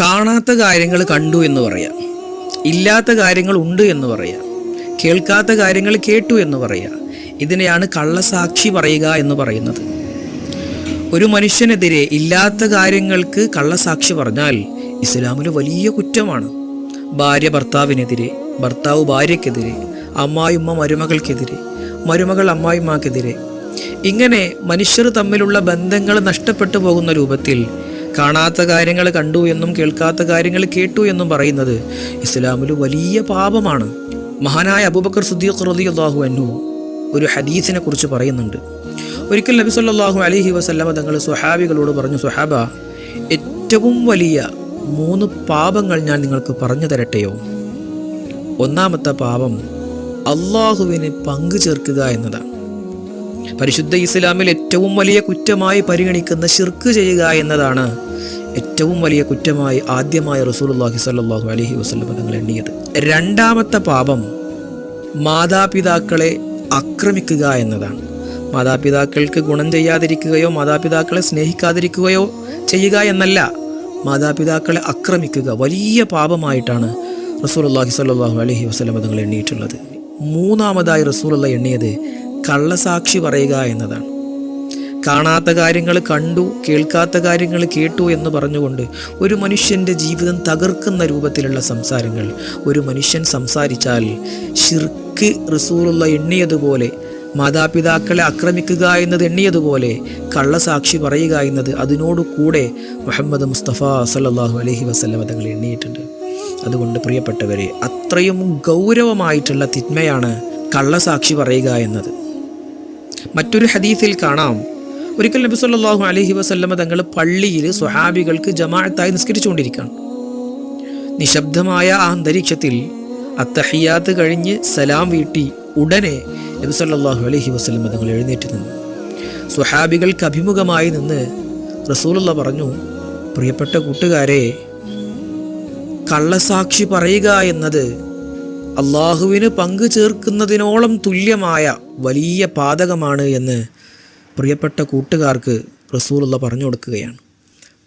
കാണാത്ത കാര്യങ്ങൾ കണ്ടു എന്ന് പറയാം. ഇല്ലാത്ത കാര്യങ്ങൾ ഉണ്ട് എന്ന് പറയാം. കേൾക്കാത്ത കാര്യങ്ങൾ കേട്ടു എന്ന് പറയാം. ഇതിനെയാണ് കള്ളസാക്ഷി പറയുക എന്ന് പറയുന്നത്. ഒരു മനുഷ്യനെതിരെ ഇല്ലാത്ത കാര്യങ്ങൾക്ക് കള്ളസാക്ഷി പറഞ്ഞാൽ ഇസ്ലാമിൽ വലിയ കുറ്റമാണ്. ഭാര്യ ഭർത്താവിനെതിരെ ഭർത്താവ് ഭാര്യയ്ക്കെതിരെ അമ്മായിമ്മ മരുമകൾക്കെതിരെ മരുമകൾ അമ്മായിമ്മക്കെതിരെ ഇങ്ങനെ മനുഷ്യർ തമ്മിലുള്ള ബന്ധങ്ങൾ നഷ്ടപ്പെട്ടു പോകുന്ന രൂപത്തിൽ കാണാത്ത കാര്യങ്ങൾ കണ്ടു എന്നും കേൾക്കാത്ത കാര്യങ്ങൾ കേട്ടു എന്നും പറയുന്നത് ഇസ്ലാമിൽ വലിയ പാപമാണ്. മഹാനായ അബൂബക്കർ സുദ്ദീഖ് റതി അള്ളാഹു അൻഹു ഒരു ഹദീസിനെ കുറിച്ച് പറയുന്നുണ്ട്. ഒരിക്കൽ നബി സല്ലല്ലാഹു അലൈഹി വസല്ലമ തങ്ങൾ സുഹാബികളോട് പറഞ്ഞു സുഹാബ ഏറ്റവും വലിയ മൂന്ന് പാപങ്ങൾ ഞാൻ നിങ്ങൾക്ക് പറഞ്ഞു തരട്ടെയോ? ഒന്നാമത്തെ പാപം അള്ളാഹുവിന് പങ്കു ചേർക്കുക എന്നതാണ്. പരിശുദ്ധ ഇസ്ലാമിൽ ഏറ്റവും വലിയ കുറ്റമായി പരിഗണിക്കുന്ന ഷിർക്ക് ചെയ്യുക എന്നതാണ് ഏറ്റവും വലിയ കുറ്റമായി ആദ്യമായി റസൂലുള്ളാഹി സ്വല്ലല്ലാഹു അലഹി വസ്ലം തങ്ങൾ എണ്ണിയത്. രണ്ടാമത്തെ പാപം മാതാപിതാക്കളെ ആക്രമിക്കുക എന്നതാണ്. മാതാപിതാക്കൾക്ക് ഗുണം ചെയ്യാതിരിക്കുകയോ മാതാപിതാക്കളെ സ്നേഹിക്കാതിരിക്കുകയോ ചെയ്യുക എന്നല്ല മാതാപിതാക്കളെ ആക്രമിക്കുക. വലിയ പാപമായിട്ടാണ് റസൂൽ അള്ളാഹി സ്വല്ലല്ലാഹു അലഹി വസ്ലം തങ്ങൾ എണ്ണിയിട്ടുള്ളത്. മൂന്നാമതായി റസൂലുള്ള എണ്ണിയത് കള്ളസാക്ഷി പറയുക എന്നതാണ്. കാണാത്ത കാര്യങ്ങൾ കണ്ടു കേൾക്കാത്ത കാര്യങ്ങൾ കേട്ടു എന്ന് പറഞ്ഞുകൊണ്ട് ഒരു മനുഷ്യന്റെ ജീവിതം തകർക്കുന്ന രൂപത്തിലുള്ള സംസാരങ്ങൾ. ഒരു മനുഷ്യൻ സംസാരിച്ചാൽ ഷിർക്ക് റസൂലുള്ള എണ്ണിയതുപോലെ മാതാപിതാക്കളെ ആക്രമിക്കുക എന്നത് എണ്ണിയതുപോലെ കള്ളസാക്ഷി പറയുക എന്നത് അതിനോട് കൂടെ മുഹമ്മദ് മുസ്തഫ സല്ലല്ലാഹു അലഹി വസ്ലം തങ്ങൾ എണ്ണിയിട്ടുണ്ട്. അതുകൊണ്ട് പ്രിയപ്പെട്ടവരെ അത്രയും ഗൗരവമായിട്ടുള്ള തിന്മയാണ് കള്ളസാക്ഷി പറയുക എന്നത്. മറ്റൊരു ഹദീസിൽ കാണാം. ഒരിക്കൽ നബി സല്ലാഹു അലഹി വസല്ലമ തങ്ങൾ പള്ളിയിൽ സ്വഹാബികൾക്ക് ജമാഅത്തായി നിസ്കരിച്ചുകൊണ്ടിരിക്കുകയാണ്. നിശബ്ദമായ ആ അന്തരീക്ഷത്തിൽ അത്തഹിയാത്ത് കഴിഞ്ഞ് സലാം വീട്ടി ഉടനെ നബി സല്ലാഹു അലഹി വസല്ലമ തങ്ങൾ എഴുന്നേറ്റ് നിന്നു. സ്വഹാബികൾക്ക് അഭിമുഖമായി നിന്ന് റസൂലുള്ള പറഞ്ഞു പ്രിയപ്പെട്ട കൂട്ടുകാരെ കള്ളസാക്ഷി പറയുക എന്നത് അള്ളാഹുവിന് പങ്കു ചേർക്കുന്നതിനോളം തുല്യമായ വലിയ പാതകമാണ് എന്ന് പ്രിയപ്പെട്ട കൂട്ടുകാർക്ക് റസൂലുള്ള പറഞ്ഞു കൊടുക്കുകയാണ്.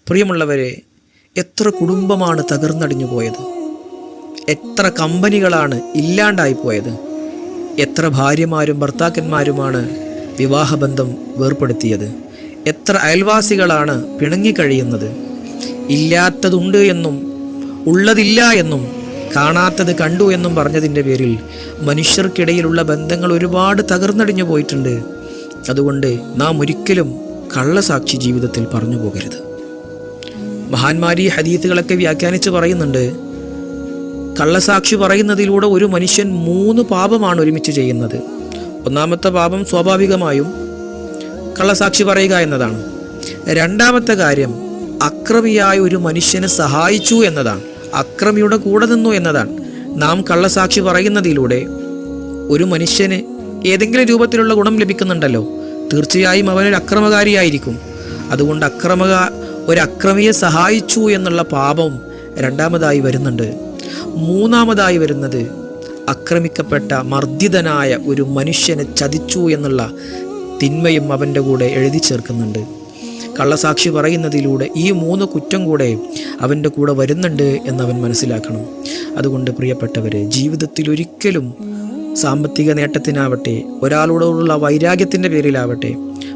പ്രിയമുള്ളവരെ എത്ര കുടുംബമാണ് തകർന്നടിഞ്ഞു പോയത്? എത്ര കമ്പനികളാണ് ഇല്ലാണ്ടായി പോയത്? എത്ര ഭാര്യമാരും ഭർത്താക്കന്മാരുമാണ് വിവാഹബന്ധം വേർപ്പെടുത്തിയത്? എത്ര അയൽവാസികളാണ് പിണങ്ങിക്കഴിയുന്നത് ഇല്ലാത്തതുണ്ട് എന്നും ഉള്ളതില്ല എന്നും കാണാത്തത് കണ്ടു എന്നും പറഞ്ഞതിന്റെ പേരിൽ മനുഷ്യർക്കിടയിലുള്ള ബന്ധങ്ങൾ ഒരുപാട് തകർന്നടിഞ്ഞു പോയിട്ടുണ്ട്. അതുകൊണ്ട് നാം ഒരിക്കലും കള്ളസാക്ഷി ജീവിതത്തിൽ പറഞ്ഞു പോകരുത്. മഹാന്മാരി ഹദീത്തുകളൊക്കെ വ്യാഖ്യാനിച്ച് പറയുന്നുണ്ട് കള്ളസാക്ഷി പറയുന്നതിലൂടെ ഒരു മനുഷ്യൻ മൂന്ന് പാപമാണ് ഒരുമിച്ച് ചെയ്യുന്നത്. ഒന്നാമത്തെ പാപം സ്വാഭാവികമായും കള്ളസാക്ഷി പറയുക എന്നതാണ്. രണ്ടാമത്തെ കാര്യം അക്രമിയായ ഒരു മനുഷ്യനെ സഹായിച്ചു എന്നതാണ്. അക്രമിയുടെ കൂടെ നിന്നു എന്നതാണ്. നാം കള്ളസാക്ഷി പറയുന്നതിലൂടെ ഒരു മനുഷ്യന് ഏതെങ്കിലും രൂപത്തിലുള്ള ഗുണം ലഭിക്കുന്നുണ്ടല്ലോ. തീർച്ചയായും അവനൊരു അക്രമകാരിയായിരിക്കും. അതുകൊണ്ട് അക്രമക ഒരു അക്രമിയെ സഹായിച്ചു എന്നുള്ള പാപം രണ്ടാമതായി വരുന്നുണ്ട്. മൂന്നാമതായി വരുന്നത് ആക്രമിക്കപ്പെട്ട മർദ്ദിതനായ ഒരു മനുഷ്യനെ ചതിച്ചു എന്നുള്ള തിന്മയും അവന്റെ കൂടെ എഴുതി ചേർക്കുന്നുണ്ട്. കള്ളസാക്ഷി പറയുന്നതിലൂടെ ഈ മൂന്ന് കുറ്റം കൂടെ അവന്റെ കൂടെ വരുന്നുണ്ട് എന്നവൻ മനസ്സിലാക്കണം. അതുകൊണ്ട് പ്രിയപ്പെട്ടവരെ ജീവിതത്തിൽ ഒരിക്കലും സാമ്പത്തിക നേട്ടത്തിനാവട്ടെ ഒരാളോടുള്ള വൈരാഗ്യത്തിന്റെ പേരിലാവട്ടെ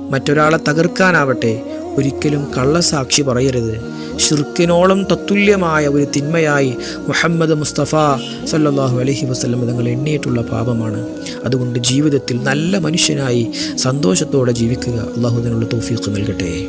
മറ്റൊരാളെ തകർക്കാനാവട്ടെ ഒരിക്കലും കള്ളസാക്ഷി പറയരുത്. ഷിർക്കിനോളം തത്തുല്യമായ ഒരു തിന്മയായി മുഹമ്മദ് മുസ്തഫ സല്ലാഹു അലഹി വസ്ലം തങ്ങൾ എണ്ണിയിട്ടുള്ള പാപമാണ്. അതുകൊണ്ട് ജീവിതത്തിൽ നല്ല മനുഷ്യനായി സന്തോഷത്തോടെ ജീവിക്കുക. അള്ളാഹുദിനുള്ള തോഫീഖ് നൽകട്ടെ.